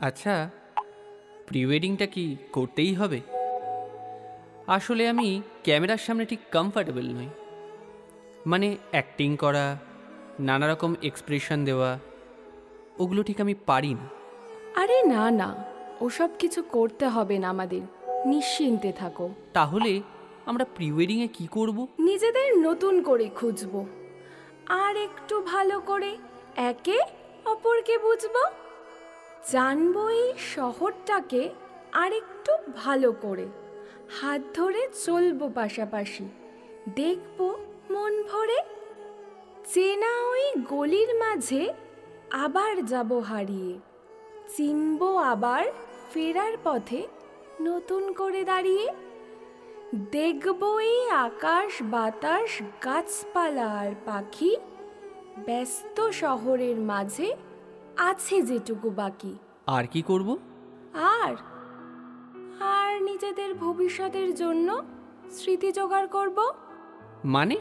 আচ্ছা প্রি ওয়েডিংটা কি করতেই হবে? আসলে আমি ক্যামেরার সামনে ঠিক কমফর্টেবল নই। মানে অ্যাক্টিং করা নানা রকম এক্সপ্রেশন দেওয়া ওগুলো ঠিক আমি পারি না। আরে না না ওসব কিছু করতে হবে না আমাদের। নিশ্চিন্তে থাকো। তাহলে আমরা প্রি ওয়েডিংয়ে কী করব? নিজেদের নতুন করে খুঁজব। আর একটু ভালো করে একে অপরকে বুঝব। জানব এই শহরটাকে আরেকটু ভালো করে। হাত ধরে চলবো পাশাপাশি। দেখব মন ভরে। চেনা ওই গলির মাঝে আবার যাব হারিয়ে। চিনব আবার ফেরার পথে নতুন করে দাঁড়িয়ে। দেখব এই আকাশ, বাতাস, গাছপালা আর পাখি ব্যস্ত শহরের মাঝে আছে যেটুকু বাকি। আর কি করব? আর আর নিজেদের ভবিষ্যতের জন্য স্মৃতি জোগাড় করব। মানে?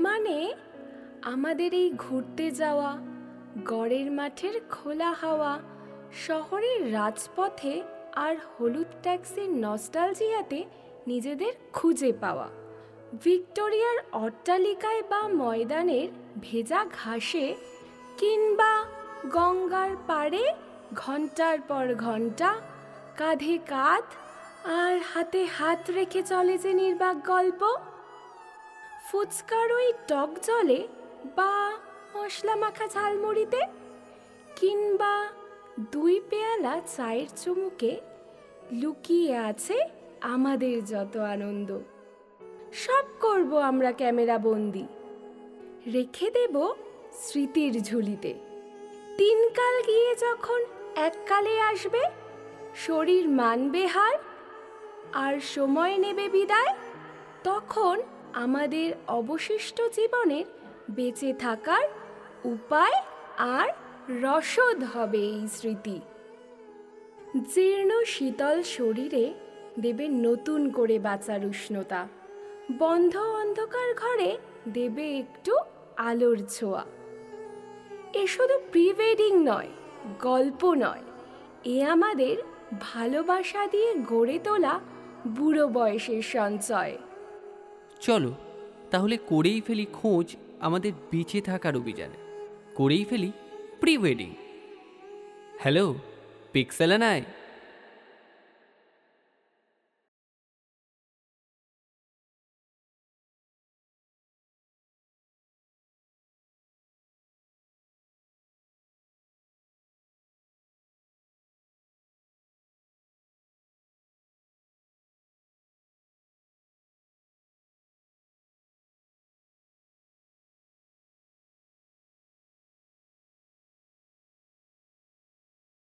মানে আমাদের এই ঘুরতে যাওয়া গড়ের মাঠের খোলা হাওয়া শহরের রাজপথে আর হলুদ ট্যাক্সির নস্টালজিয়াতে নিজেদের খুঁজে পাওয়া। ভিক্টোরিয়ার অট্টালিকায় বা ময়দানের ভেজা ঘাসে কিংবা গঙ্গার পাড়ে ঘণ্টার পর ঘণ্টা কাঁধে কাঁধ আর হাতে হাত রেখে চলে যে নির্বাক গল্প। ফুচকার ওই টক জলে বা মশলা মাখা ঝালমুড়িতে কিংবা দুই পেয়ালা চায়ের চুমুকে লুকিয়ে আছে আমাদের যত আনন্দ। সব করব আমরা ক্যামেরা বন্দি। রেখে দেব স্মৃতির ঝুলিতে। তিনকাল গিয়ে যখন এককালে আসবে, শরীর মানবে হার, আর সময় নেবে বিদায়, তখন আমাদের অবশিষ্ট জীবনের বেঁচে থাকার উপায় আর রসদ হবে এই স্মৃতি। জীর্ণ শীতল শরীরে দেবে নতুন করে বাঁচার উষ্ণতা। বন্ধ অন্ধকার ঘরে দেবে একটু আলোর ছোঁয়া। এ শুধু প্রি ওয়েডিং নয়, গল্প নয়। এ আমাদের ভালোবাসা দিয়ে গড়ে তোলা বুড়ো বয়সের সঞ্চয়। চলো, তাহলে করেই ফেলি খোঁজ আমাদের বেঁচে থাকার অভিযানে। করেই ফেলি প্রি ওয়েডিং হ্যালো পিক্সেলানায়